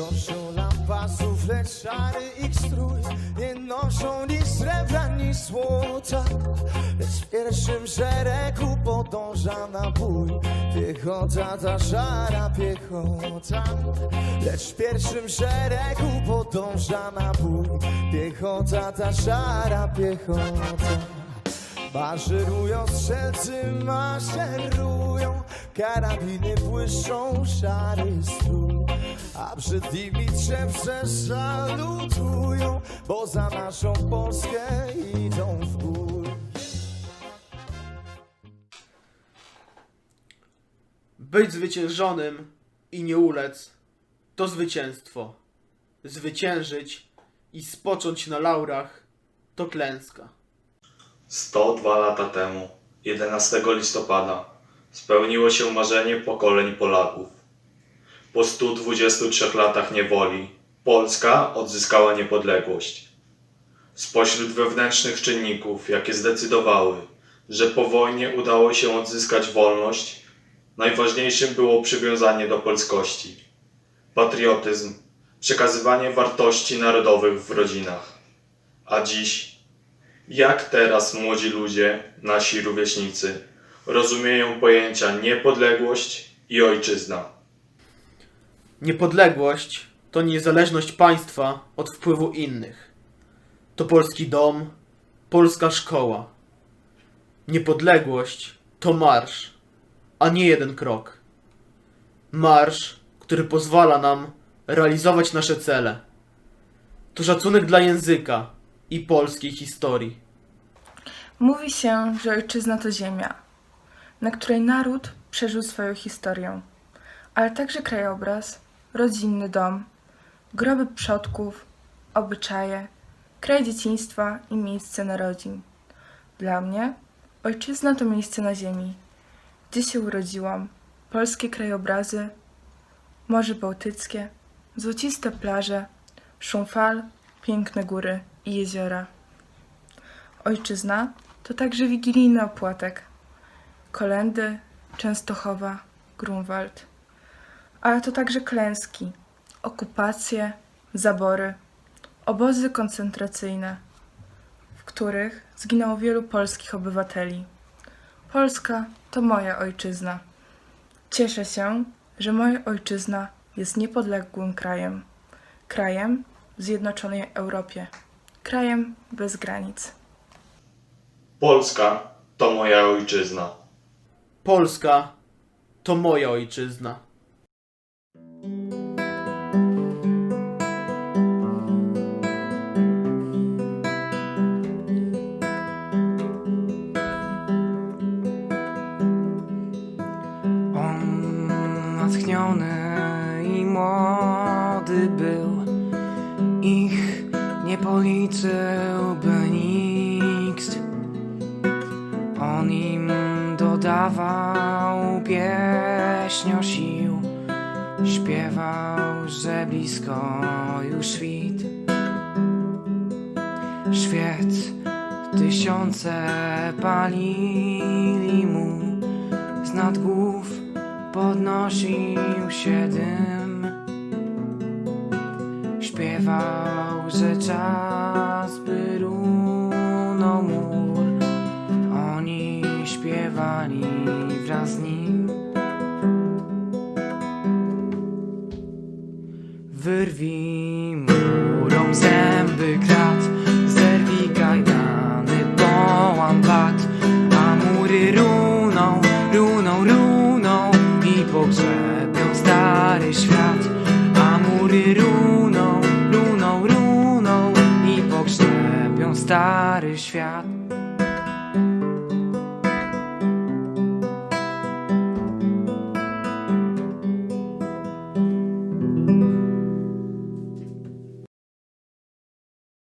Noszą lampasów, lecz szary ich strój. Nie noszą ni srebra, ni złota Lecz w pierwszym szeregu podąża na bój. Piechota, ta szara piechota. Lecz w pierwszym szeregu podąża na bój. Piechota, ta szara piechota Maszerują strzelcy, maszerują Karabiny błyszczą, szary strój A przed nimi trzewce salutują Bo za naszą Polskę idą w bój Być zwyciężonym i nie ulec to zwycięstwo. Zwyciężyć i spocząć na laurach to klęska. 102 lata temu, 11 listopada, spełniło się marzenie pokoleń Polaków. Po 123 latach niewoli Polska odzyskała niepodległość. Spośród wewnętrznych czynników, jakie zdecydowały, że po wojnie udało się odzyskać wolność, najważniejszym było przywiązanie do polskości, patriotyzm, przekazywanie wartości narodowych w rodzinach. A dziś jak teraz młodzi ludzie, nasi rówieśnicy, rozumieją pojęcia niepodległość i ojczyzna? Niepodległość to niezależność państwa od wpływu innych. To polski dom, polska szkoła. Niepodległość to marsz, a nie jeden krok. Marsz, który pozwala nam realizować nasze cele. To szacunek dla języka i polskiej historii. Mówi się, że ojczyzna to ziemia, na której naród przeżył swoją historię, ale także krajobraz, rodzinny dom, groby przodków, obyczaje, kraj dzieciństwa i miejsce narodzin. Dla mnie ojczyzna to miejsce na ziemi, gdzie się urodziłam, polskie krajobrazy, Morze Bałtyckie, złociste plaże, szum fal, piękne góry i jeziora. Ojczyzna to także wigilijny opłatek. Kolendy, Częstochowa, Grunwald. Ale to także klęski, okupacje, zabory, obozy koncentracyjne, w których zginęło wielu polskich obywateli. Polska to moja ojczyzna. Cieszę się, że moja ojczyzna jest niepodległym krajem. Krajem w Zjednoczonej Europie. Krajem bez granic. Polska to moja ojczyzna. Polska to moja ojczyzna. On natchniony i młody był, ich nie policzyłby nikt. On im dodawał pieśnio sił, śpiewał, że blisko już świt. Świat tysiące palili mu z nad głów podnosił się dym. Śpiewał, że czas by runął stary świat.